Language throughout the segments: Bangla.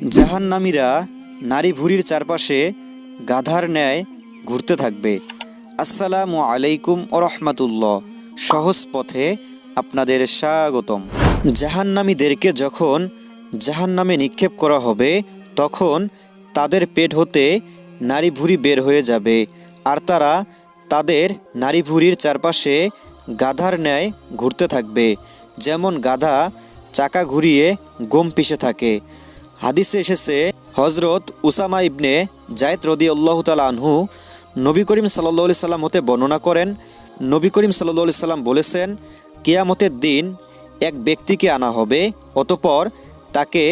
জাহান্নামীরা নারী ভুরির চারপাশে গাধার ন্যায় ঘুরতে থাকবে। আসসালামু আলাইকুম ও রহমাতুল্লাহ। সহজ পথে আপনাদের স্বাগতম। জাহান্নামীদেরকে যখন জাহান্নামে নিক্ষেপ করা হবে, তখন তাদের পেট হতে নারী ভুঁড়ি বের হয়ে যাবে, আর তারা তাদের নারী ভুঁড়ির চারপাশে গাধার ন্যায় ঘুরতে থাকবে। যেমন গাধা চাকা ঘুরিয়ে গম পিষে থাকে হাদিসে এসেছে হজরত উসামা ইবনে জায়দ রদি আনহু নবী করিম সাল্লি সাল্লাম হতে বর্ণনা করেন। নবী করিম সাল্লি সাল্লাম বলেছেন, কেয়ামতের দিন এক ব্যক্তিকে আনা হবে, অতপর তাকে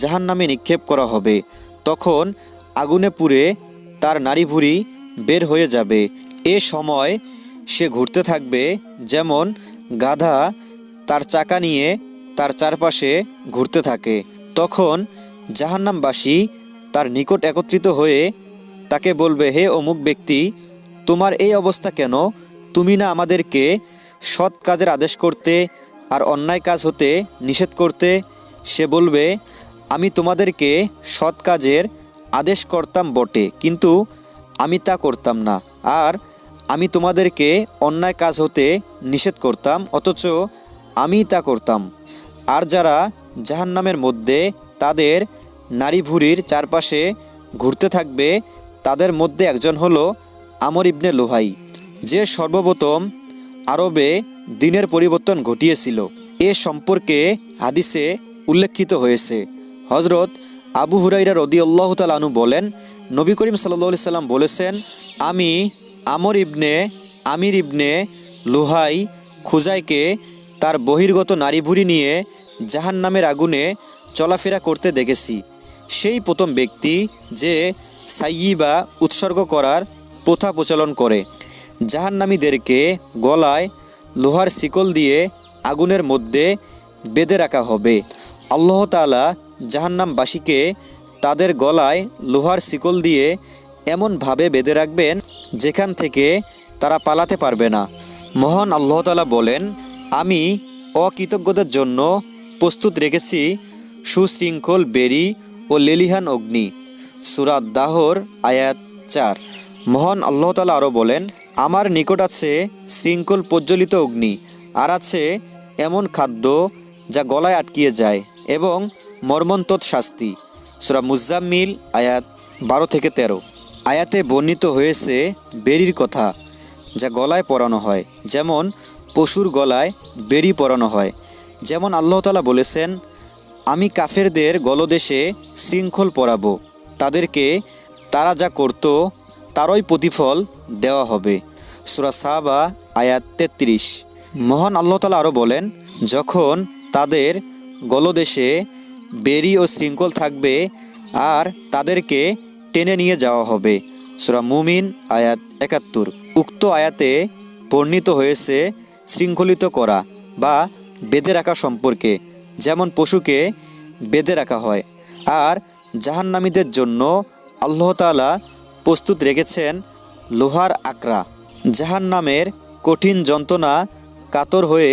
জাহান নামে নিক্ষেপ করা হবে। তখন আগুনে পুড়ে তার নারী ভুঁড়ি বের হয়ে যাবে। এ সময় সে ঘুরতে থাকবে, যেমন গাধা তার চাকা নিয়ে তার চারপাশে ঘুরতে থাকে। তখন জাহান্নামবাসী তার নিকট একত্রিত হয়ে তাকে বলবে, হে অমুক ব্যক্তি, তোমার এই অবস্থা কেন? তুমি না আমাদেরকে সৎ কাজের আদেশ করতে আর অন্যায় কাজ হতে নিষেধ করতে, সে বলবে, আমি তোমাদেরকে সৎ কাজের আদেশ করতাম বটে, কিন্তু আমি তা করতাম না। আর আমি তোমাদেরকে অন্যায় কাজ হতে নিষেধ করতাম, অথচ আমি তা করতাম। আর যারা জাহান্নামের মধ্যে তাদের নারী ভুরির চারপাশে ঘুরতে থাকবে। তাদের মধ্যে একজন হলো আমর ইবনে লোহাই, যে সর্বপ্রথম আরবে দিনের পরিবর্তন ঘটিয়েছিল। এ সম্পর্কে হাদিসে উল্লেখিত হয়েছে। হজরত আবু হুরাইরা রদি আল্লাহ তালানু বলেন, নবী করিম সাল্লি সাল্লাম বলেছেন, আমি আমর ইবনে, আমির ইবনে লোহাই খুজাইকে তার বহির্গত নারী ভুড়ি নিয়ে জাহান নামের আগুনে চলাফেরা করতে দেখেছি। সেই প্রথম ব্যক্তি যে সাইয়িবা উৎসর্গ করার প্রথা প্রচলন করে, জাহান্নামীদেরকে গলায় লোহার শিকল দিয়ে আগুনের মধ্যে বেঁধে রাখা হবে। আল্লাহ তালা জাহান্নামবাসীকে তাদের গলায় লোহার শিকল দিয়ে এমনভাবে বেঁধে রাখবেন যেখান থেকে তারা পালাতে পারবে না। মহান আল্লাহ তালা বলেন, আমি অকৃতজ্ঞদের জন্য প্রস্তুত রেখেছি, সুশৃঙ্খল বেরি ও লেলিহান অগ্নি। সুরাত দাহর, আয়াত চার। মহান আল্লাহ তালা আরও বলেন, আমার নিকট আছে শৃঙ্খল প্রজ্বলিত অগ্নি, আর আছে এমন খাদ্য যা গলায় আটকিয়ে যায় এবং মর্মন্তদ শাস্তি। সুরা মুজাম্মিল, আয়াত বারো থেকে তেরো। আয়াতে বর্ণিত হয়েছে বেরির কথা, যা গলায় পরানো হয়। যেমন, পশুর গলায় বেরি পরানো হয়। যেমন আল্লাহতালা বলেছেন আমি কাফেরদের গলদেশে শৃঙ্খল পরাবো। তাদেরকে তারা যা করত, তারই প্রতিফল দেওয়া হবে। সুরা সাহাবা আয়াত তেত্রিশ। মহান আল্লাহ তালা আরও বলেন, যখন তাদের গলদেশে বেরি ও শৃঙ্খল থাকবে, আর তাদেরকে টেনে নিয়ে যাওয়া হবে। সুরা মুমিন, আয়াত একাত্তর। উক্ত আয়াতে বর্ণিত হয়েছে, শৃঙ্খলিত করা বা বেঁধে রাখা সম্পর্কে। যেমন পশুকে বেঁধে রাখা হয়, আর জাহান্নামীদের জন্য আল্লাহ তালা প্রস্তুত রেখেছেন লোহার আকরা জাহান্নামের কঠিন যন্ত্রণা কাতর হয়ে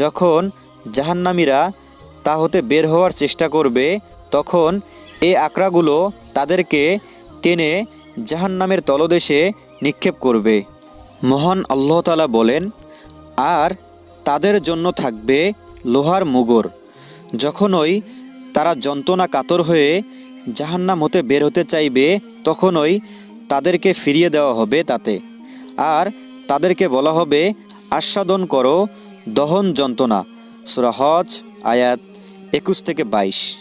যখন জাহান্নামীরা তা হতে বের হওয়ার চেষ্টা করবে, তখন এই আকড়াগুলো তাদেরকে টেনে জাহান্নামের তলদেশে নিক্ষেপ করবে। মহান আল্লাহতালা বলেন, আর তাদের জন্য থাকবে লোহার মুগর। যখনই তারা যন্ত্রণা কাতর হয়ে জাহান্নাম হতে বের হতে চাইবে তখনই তাদেরকে ফিরিয়ে দেওয়া হবে তাতে। আর তাদেরকে বলা হবে, আস্বাদন করো দহন যন্ত্রণা। সুরাহজ আয়াত একুশ থেকে বাইশ।